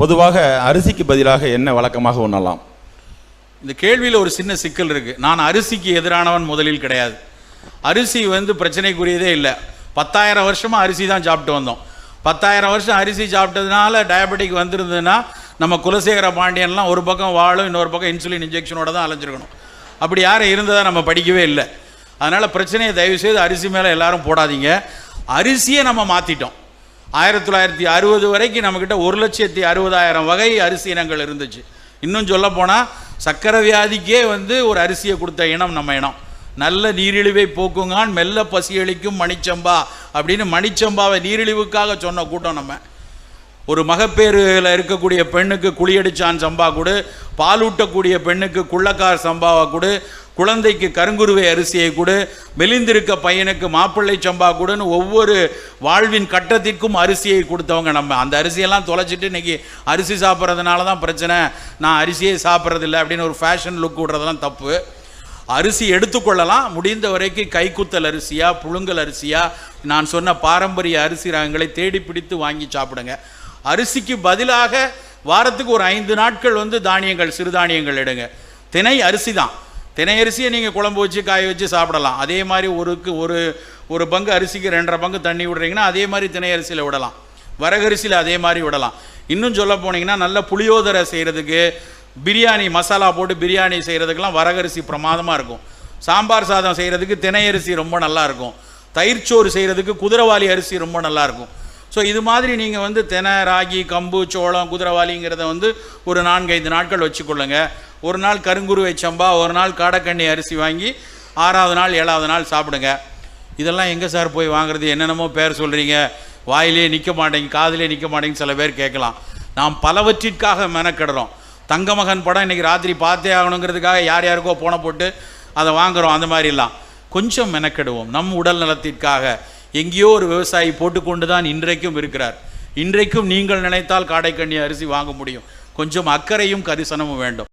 பொதுவாக அரிசிக்கு பதிலாக என்ன வழக்கமாக உண்ணலாம்? இந்த கேள்வியில் ஒரு சின்ன சிக்கல் இருக்கு. நான் அரிசிக்கு எதிரானவன் முதலில் கிடையாது. அரிசி வந்து பிரச்சனைக்குரியதே இல்லை. பத்தாயிரம் வருஷமாக அரிசி தான் சாப்பிட்டு வந்தோம். பத்தாயிரம் வருஷம் அரிசி சாப்பிட்டதுனால டயபெட்டிக் வந்திருந்ததுன்னா நம்ம குலசேகர பாண்டியன்லாம் ஒரு பக்கம் வாழும் இன்னொரு பக்கம் இன்சுலின் இன்ஜெக்ஷனோட தான் அலைஞ்சிருக்கணும். அப்படி யாரும் இருந்ததாக நம்ம படிக்கவே இல்லை. அதனால் பிரச்சனையை தயவுசெய்து அரிசி மேலே எல்லாரும் போடாதீங்க. அரிசியை நம்ம மாற்றிட்டோம் ஆயிரத்தி தொள்ளாயிரத்தி அறுபது வரைக்கும் நம்மக்கிட்ட ஒரு லட்சத்தி அறுபதாயிரம் வகை அரிசி இனங்கள் இருந்துச்சு. இன்னும் சொல்ல போனால் சக்கரை வியாதிக்கே வந்து ஒரு அரிசியை கொடுத்த இனம் நம்ம இனம். நல்ல நீரிழிவை போக்குங்கான் மெல்ல பசியளிக்கும் மணிச்சம்பா அப்படின்னு மணிச்சம்பாவை நீரிழிவுக்காக சொன்ன கூட்டம் நம்ம. ஒரு மகப்பேறுல இருக்கக்கூடிய பெண்ணுக்கு குளியடிச்சான் சம்பா கொடு பாலூட்டக்கூடிய பெண்ணுக்கு குள்ளக்கார் சம்பாவை கொடு குழந்தைக்கு கருங்குருவை அரிசியை கொடு மெலிந்திருக்க பையனுக்கு மாப்பிள்ளை சம்பா கொடுன்னு ஒவ்வொரு வாழ்வின் கட்டத்திற்கும் அரிசியை கொடுத்தவங்க நம்ம. அந்த அரிசியெல்லாம் தொலைச்சிட்டு இன்னைக்கு அரிசி சாப்பிட்றதுனால தான் பிரச்சனை. நான் அரிசியே சாப்பிட்றதில்ல அப்படின்னு ஒரு ஃபேஷன் லுக் விடுறதெல்லாம் தப்பு. அரிசி எடுத்துக்கொள்ளலாம். முடிந்த வரைக்கும் கைக்குத்தல் அரிசியா புழுங்கல் அரிசியா நான் சொன்ன பாரம்பரிய அரிசி ரகங்களை தேடி பிடித்து வாங்கி சாப்பிடுங்க. அரிசிக்கு பதிலாக வாரத்துக்கு ஒரு ஐந்து நாட்கள் வந்து தானியங்கள் சிறுதானியங்கள் எடுங்க. திணை அரிசி தான் தினையரிசியை நீங்கள் குழம்பு வச்சு காய வச்சு சாப்பிடலாம். அதே மாதிரி ஒருக்கு ஒரு ஒரு பங்கு அரிசிக்கு ரெண்டரை பங்கு தண்ணி விடுறீங்கன்னா அதே மாதிரி தினையரிசியில் விடலாம். வரகரிசியில் அதே மாதிரி விடலாம். இன்னும் சொல்ல போனீங்கன்னா நல்ல புளியோதரை செய்கிறதுக்கு பிரியாணி மசாலா போட்டு பிரியாணி செய்கிறதுக்கெல்லாம் வரகரிசி பிரமாதமாக இருக்கும். சாம்பார் சாதம் செய்கிறதுக்கு தினையரிசி ரொம்ப நல்லாயிருக்கும் தயிர்ச்சோறு செய்கிறதுக்கு குதிரவாளி அரிசி ரொம்ப நல்லாயிருக்கும் ஸோ இது மாதிரி நீங்கள் வந்து தினை ராகி கம்பு சோளம் குதிரவாளிங்கிறத வந்து ஒரு நான்கைந்து நாட்கள் வச்சுக்கொள்ளுங்கள் ஒரு நாள் கருங்குருவை சம்பா ஒரு நாள் காடக்கண்ணி அரிசி வாங்கி ஆறாவது நாள் ஏழாவது நாள் சாப்பிடுங்க. இதெல்லாம் எங்கே சார் போய் வாங்குறது? என்னென்னமோ பேர் சொல்கிறீங்க வாயிலே நிற்க மாட்டேங்க காதிலே நிற்க மாட்டேங்க சில பேர் கேட்கலாம். நாம் பலவற்றிற்காக மெனக்கெடுறோம். தங்கமகன் படம் இன்றைக்கி ராத்திரி பார்த்தே ஆகணுங்கிறதுக்காக யார் யாருக்கோ போன போட்டு அதை வாங்குகிறோம் அந்த மாதிரிலாம் கொஞ்சம் மெனக்கெடுவோம். நம் உடல் நலத்திற்காக. எங்கேயோ ஒரு விவசாயி போட்டுக்கொண்டு தான் இன்றைக்கும் இருக்கிறார். இன்றைக்கும் நீங்கள் நினைத்தால் காடைக்கண்ணி அரிசி வாங்க முடியும். கொஞ்சம் அக்கறையும் கரிசனமும் வேண்டும்.